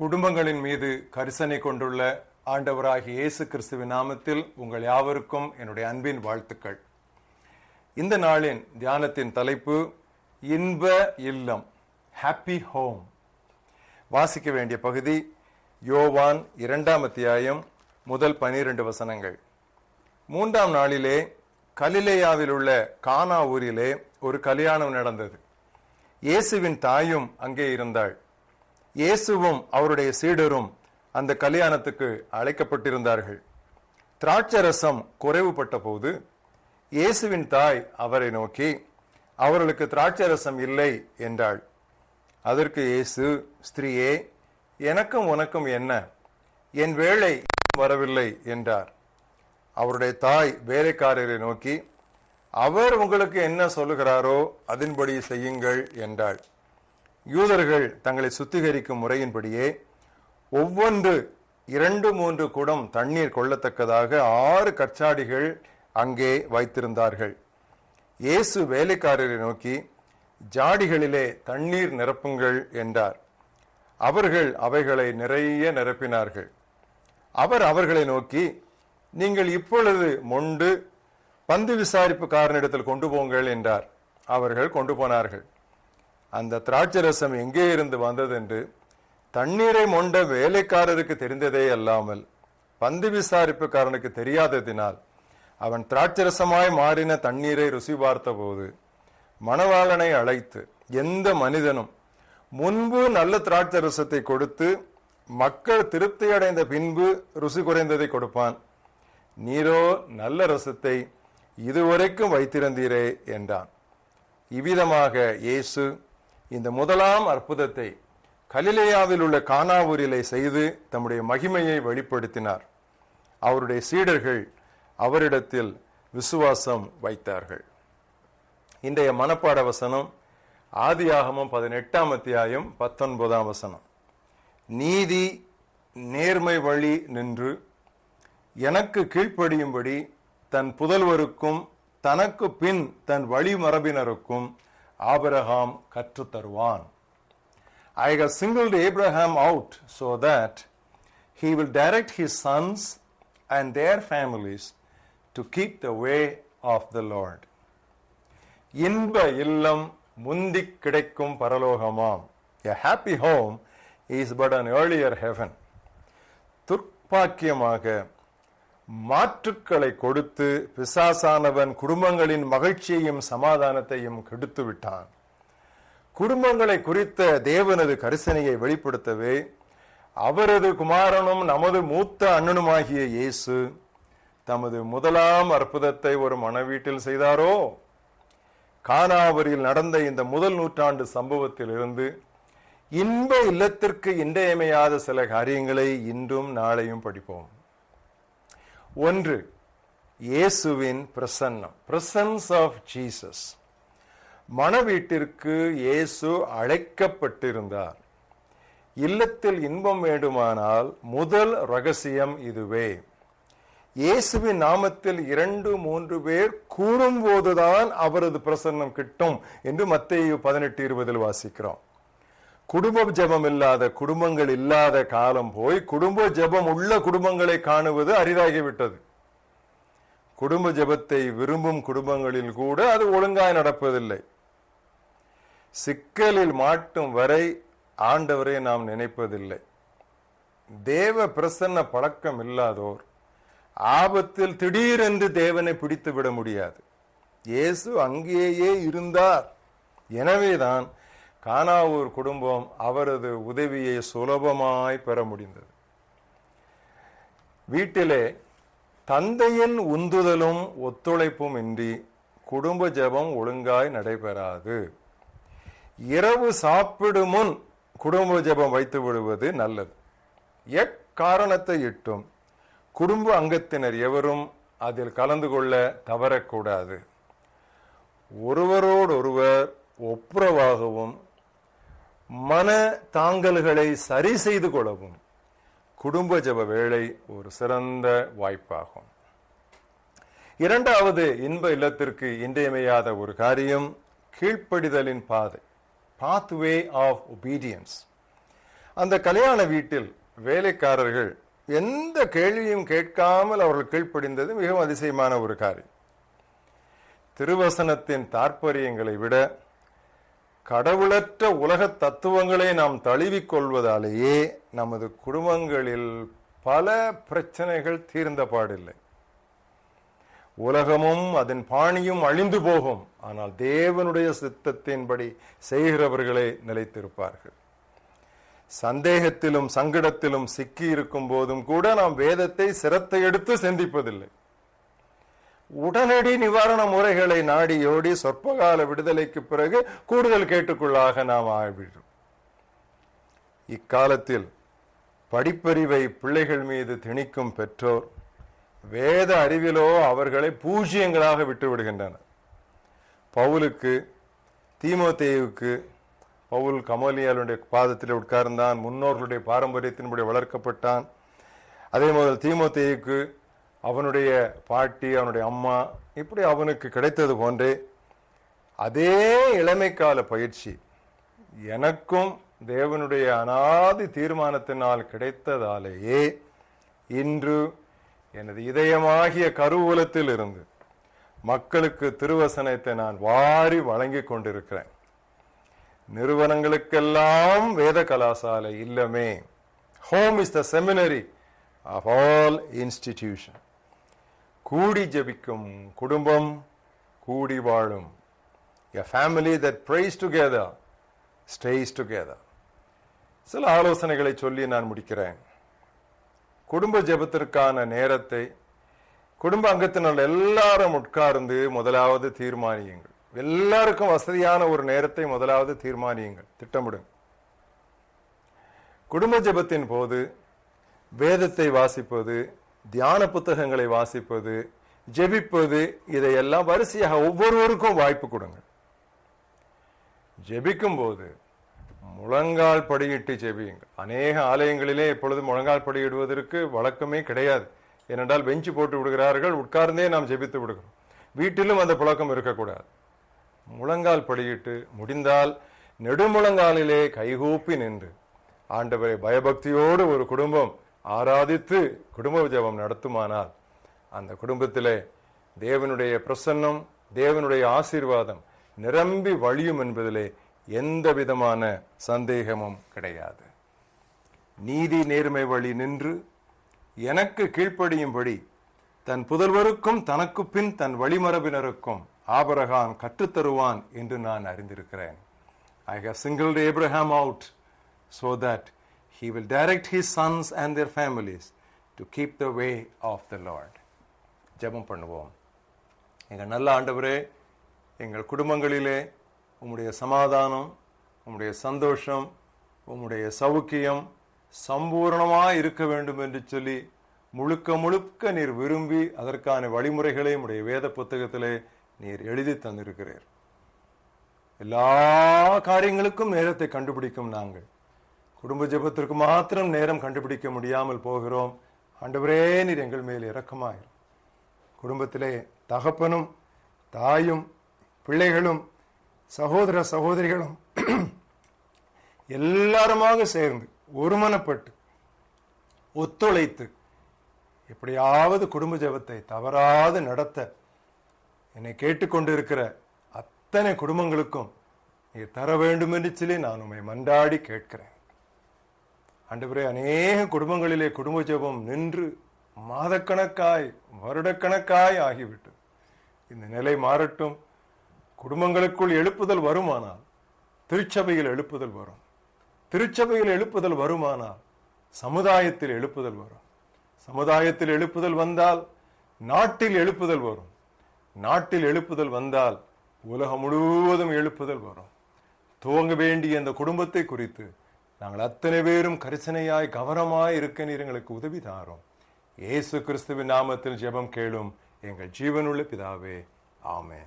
குடும்பங்களின் மீது கரிசனை கொண்டுள்ள ஆண்டவராகிய இயேசு கிறிஸ்துவின் நாமத்தில் உங்கள் யாவருக்கும் என்னுடைய அன்பின் வாழ்த்துக்கள். இந்த நாளின் தியானத்தின் தலைப்பு இன்ப இல்லம் ஹாப்பி ஹோம் வாசிக்க வேண்டிய பகுதி யோவான் இரண்டாம் அத்தியாயம் முதல் பனிரெண்டு வசனங்கள். மூன்றாம் நாளிலே கலிலேயாவில் உள்ள கானா ஊரிலே ஒரு கல்யாணம் நடந்தது. இயேசுவின் தாயும் அங்கே இருந்தாள். இயேசுவும் அவருடைய சீடரும் அந்த கல்யாணத்துக்கு அழைக்கப்பட்டிருந்தார்கள். திராட்சரசம் குறைவுபட்ட போது இயேசுவின் தாய் அவரை நோக்கி அவர்களுக்கு திராட்சரசம் இல்லை என்றாள். அதற்கு இயேசு ஸ்திரீயே எனக்கும் உனக்கும் என்ன? என் வேலை வரவில்லை என்றார். அவருடைய தாய் வேலைக்காரரை நோக்கி அவர் உங்களுக்கு என்ன சொல்லுகிறாரோ அதன்படி செய்யுங்கள் என்றாள். யூதர்கள் தங்களை சுத்திகரிக்கும் முறையின்படியே ஒவ்வொன்று இரண்டு மூன்று குடம் தண்ணீர் கொள்ளத்தக்கதாக ஆறு கச்சாடிகள் அங்கே வைத்திருந்தார்கள். இயேசு வேலைக்காரரை நோக்கி ஜாடிகளிலே தண்ணீர் நிரப்புங்கள் என்றார். அவர்கள் அவைகளை நிறைய நிரப்பினார்கள். அவர் அவர்களை நோக்கி நீங்கள் இப்பொழுது மொண்டு பந்து விசாரிப்புக்காரனிடத்தில் கொண்டு போங்கள் என்றார். அவர்கள் கொண்டு போனார்கள். அந்த திராட்சரசம் எங்கே இருந்து வந்ததென்று தண்ணீரை மொண்ட வேலைக்காரருக்கு தெரிந்ததே அல்லாமல் பந்து விசாரிப்புக்காரனுக்கு தெரியாததினால் அவன் திராட்சரசமாய் மாறின தண்ணீரை ருசி பார்த்தபோது மணவாளனை அழைத்து எந்த மனிதனும் முன்பு நல்ல திராட்சரசத்தை கொடுத்து மக்கள் திருப்தி அடைந்த பின்பு ருசி குறைந்ததை கொடுப்பான். நீரோ நல்ல ரசத்தை இதுவரைக்கும் வைத்திருந்தீரே என்றான். இவ்விதமாக இயேசு இந்த முதலாம் அற்புதத்தை கலிலேயாவில் உள்ள கானாவூரிலே செய்து தம்முடைய மகிமையை வெளிப்படுத்தினார். அவருடைய சீடர்கள் அவரிடத்தில் விசுவாசம் வைத்தார்கள். இன்றைய மனப்பாட வசனம் ஆதியாகமம் பதினெட்டாம் அத்தியாயம் பத்தொன்பதாம் வசனம். நீதி நேர்மை வழி நின்று எனக்கு கீழ்ப்படியும்படி தன் புதல்வருக்கும் தனக்கு பின் தன் வழிமரபினருக்கும் ஆபிரகாம் கற்றுத் தருவான் I have singled Abraham out so that he will direct his sons and their families to keep the way of the Lord. இன்ப இல்லம் முந்திக் கிடைக்கும் பரலோகமாம் A happy home is but an earlier heaven. துர்ப்பாக்கியமாக மாற்றுக்களை கொடுத்து பிசாசானவன் குடும்பங்களின் மகிழ்ச்சியையும் சமாதானத்தையும் கெடுத்து விட்டான். குடும்பங்களை குறித்த தேவனது கரிசனையை வெளிப்படுத்தவே அவரது குமாரனும் நமது மூத்த அண்ணனுமாகிய இயேசு தமது முதலாம் அற்புதத்தை ஒரு மனவீட்டில் செய்தாரோ? கானாவரில் நடந்த இந்த முதல் நூற்றாண்டு சம்பவத்தில் இருந்து இன்ப இல்லத்திற்கு இன்றையமையாத சில காரியங்களை இன்றும் நாளையும் படிப்போம். ஒன்று இயேசுவின் பிரசன்னம். பிரசன்ஸ் ஆஃப் ஜீசஸ் மணவீட்டிற்கு இயேசு அழைக்கப்பட்டிருந்தார். இல்லத்தில் இன்பம் வேண்டுமானால் முதல் ரகசியம் இதுவே. இயேசுவின் நாமத்தில் இரண்டு மூன்று பேர் கூறும்போதுதான் அவரது பிரசன்னம் கிட்டும் என்று மத்திய பதினெட்டு இருபதில் வாசிக்கிறோம். குடும்ப ஜபம் இல்லாத குடும்பங்கள் இல்லாத காலம் போய் குடும்ப ஜெபம் உள்ள குடும்பங்களை காணுவது அரிதாகிவிட்டது. குடும்ப ஜெபத்தை விரும்பும் குடும்பங்களில் கூட அது ஒழுங்காய் நடப்பதில்லை. சிக்கலில் மாட்டும் வரை ஆண்டவரை நாம் நினைப்பதில்லை. தேவ பிரசன்ன பழக்கம் இல்லாதோர் ஆபத்தில் திடீரென்று தேவனை பிடித்து விட முடியாது. இயேசு அங்கேயே இருந்தார். எனவேதான் கானாவூர் குடும்பம் அவரது உதவியை சுலபமாய் பெற முடிந்தது. வீட்டிலே தந்தையின் உந்துதலும் ஒத்துழைப்பும் இன்றி குடும்ப ஜெபம் ஒழுங்காய் நடைபெறாது. இரவு சாப்பிடும் முன் குடும்ப ஜெபம் வைத்து விடுவது நல்லது. எக்காரணத்தை இட்டும்? குடும்ப அங்கத்தினர் எவரும் அதில் கலந்து கொள்ள தவறக்கூடாது. ஒருவரோடொருவர் ஒப்புரவாகவும் மன தாங்கல்களை சரி செய்து கொள்ளவும் குடும்ப ஜப வேலை ஒரு சிறந்த வாய்ப்பாகும். இரண்டாவது இன்ப இல்லத்திற்கு இன்றியமையாத ஒரு காரியம் கீழ்ப்படிதலின் பாதை பாத்வே ஆஃப் ஒபீடியன்ஸ் அந்த கல்யாண வீட்டில் வேலைக்காரர்கள் எந்த கேள்வியும் கேட்காமல் அவர்கள் கீழ்ப்படிந்தது மிகவும் அதிசயமான ஒரு காரியம். திருவசனத்தின் தாற்பயங்களை விட கடவுளற்ற உலக தத்துவங்களை நாம் தழுவிக் கொள்வதாலேயே நமது குடும்பங்களில் பல பிரச்சனைகள் தீர்ந்த பாடில்லை. உலகமும் அதன் பாணியும் அழிந்து போகும். ஆனால் தேவனுடைய சித்தத்தின்படி செய்கிறவர்களே நிலைத்திருப்பார்கள். சந்தேகத்திலும் சங்கடத்திலும் சிக்கி இருக்கும் போதும் கூட நாம் வேதத்தை சிரத்தை எடுத்து சிந்திப்பதில்லை. உடனடி நிவாரண முறைகளை நாடியோடி சொற்பகால விடுதலைக்கு பிறகு கூடுதல் கேட்டுக்குள்ளாக நாம் ஆகிவிடும் இக்காலத்தில் படிப்பறிவை பிள்ளைகள் மீது திணிக்கும் பெற்றோர் வேத அறிவிலோ அவர்களை பூஜ்யங்களாக விட்டு விடுகின்றனர் பவுலுக்கு தீமோத்தேயுக்கு பவுல் கமோலியாலுடைய பாதத்தில் உட்கார்ந்தான் முன்னோர்களுடைய பாரம்பரியத்தின்படி வளர்க்கப்பட்டான். அதே முதல் தீமோத்தேயுக்கு அவனுடைய பாட்டி அவனுடைய அம்மா இப்படி அவனுக்கு கிடைத்தது போன்றே அதே இளமைக்கால பயிற்சி எனக்கும் தேவனுடைய அனாதி தீர்மானத்தினால் கிடைத்ததாலேயே இன்று எனது இதயமாகிய கருவூலத்தில் இருந்து மக்களுக்கு திருவசனத்தை நான் வாரி வழங்கி கொண்டிருக்கிறேன். நிறுவனங்களுக்கெல்லாம் வேத கலாசாலை இல்லமே. Home is the seminary of all institution கூடி ஜெபிக்கும் குடும்பம் கூடி வாழும். A family that prays together stays together சில ஆலோசனைகளை சொல்லி நான் முடிக்கிறேன். குடும்ப ஜெபத்திற்கான நேரத்தை குடும்ப அங்கத்தினர் எல்லாரும் உட்கார்ந்து முதலாவது தீர்மானியுங்கள். எல்லாருக்கும் வசதியான ஒரு நேரத்தை முதலாவது தீர்மானியுங்கள். திட்டமிடுங்க குடும்ப ஜெபத்தின் போது வேதத்தை வாசிப்பது தியான புத்தகங்களை வாசிப்பது ஜெபிப்பது இதையெல்லாம் வரிசையாக ஒவ்வொருவருக்கும் வாய்ப்பு கொடுங்க ஜெபிக்கும் போது முழங்கால் படியிட்டு ஜெபியுங்கள். அநேக ஆலயங்களிலே இப்பொழுது முழங்கால் படியிடுவதற்கு வழக்கமே கிடையாது. ஏனென்றால் பெஞ்சு போட்டு விடுகிறார்கள் உட்கார்ந்தே நாம் ஜெபித்து விடுகிறோம். வீட்டிலும் அந்த புழக்கம் இருக்கக்கூடாது. முழங்கால் படியிட்டு முடிந்தால் நெடுமுழங்காலிலே கைகூப்பி நின்று ஆண்டவரை பயபக்தியோடு ஒரு குடும்பம் ஆராதித்து குடும்ப உஜபம் நடத்துமானால் அந்த குடும்பத்திலே தேவனுடைய பிரசன்னம் தேவனுடைய ஆசீர்வாதம் நிரம்பி வழியும் என்பதிலே எந்த விதமான சந்தேகமும் கிடையாது. நீதி நேர்மை வழி நின்று எனக்கு கீழ்ப்படியும்படி தன் புதல்வருக்கும் தனக்கு பின் தன் வழிமரபினருக்கும் ஆபரகான் கற்றுத்தருவான் என்று நான் அறிந்திருக்கிறேன். I have single Abraham out so that he will direct his sons and their families to keep the way of the Lord. ஜெபம் பண்ணுவோம். எங்கள் நல்ல ஆண்டவரே எங்கள் குடும்பங்களிலே உம்முடைய சமாதானம் உம்முடைய சந்தோஷம் உம்முடைய சௌக்கியம் சம்பூர்ணமாக இருக்க வேண்டும் என்று சொல்லி முழுக்க முழுக்க நீர் விரும்பி அதற்கான வழிமுறைகளை உடைய வேத புத்தகத்திலே நீர் எழுதி தந்திருக்கிறீர். எல்லா காரியங்களுக்கும் நேரத்தை கண்டுபிடிக்கும் நாங்கள். குடும்ப ஜெபத்திற்கு மாத்திரம் நேரம் கண்டுபிடிக்க முடியாமல் போகிறோம். ஆண்டவரே நீர் எங்கள் மேல் இரக்கமாயிரும். குடும்பத்திலே தகப்பனும் தாயும் பிள்ளைகளும் சகோதர சகோதரிகளும் எல்லாருமாக சேர்ந்து ஒருமனப்பட்டு ஒத்துழைத்து எப்படியாவது குடும்ப ஜெபத்தை தவறாது நடத்த என்னை கேட்டுக்கொண்டிருக்கிற அத்தனை குடும்பங்களுக்கும் நீ தர வேண்டும் என்று சொல்லி நான் உண்மை மன்றாடி கேட்கிறேன். ஆண்டவரே அநேக குடும்பங்களிலே குடும்ப ஜெபம் நின்று மாதக்கணக்காய் வருடக்கணக்காய் ஆகிவிட்டு இந்த நிலை மாறட்டும். குடும்பங்களுக்குள் எழுப்புதல் வருமானால் திருச்சபையில் எழுப்புதல் வரும். திருச்சபையில் எழுப்புதல் வருமானால் சமுதாயத்தில் எழுப்புதல் வரும். சமுதாயத்தில் எழுப்புதல் வந்தால் நாட்டில் எழுப்புதல் வரும். நாட்டில் எழுப்புதல் வந்தால் உலகம் முழுவதும் எழுப்புதல் வரும். துவங்க வேண்டிய அந்த குடும்பத்தை குறித்து நாங்கள் அத்தனை பேரும் கரிசனையாய் கவனமாய் இருக்க நீர் எங்களுக்கு உதவி தாரோம். இயேசு கிறிஸ்துவின் நாமத்தில் ஜெபம் கேளும் எங்கள் ஜீவனுள்ள பிதாவே ஆமேன்.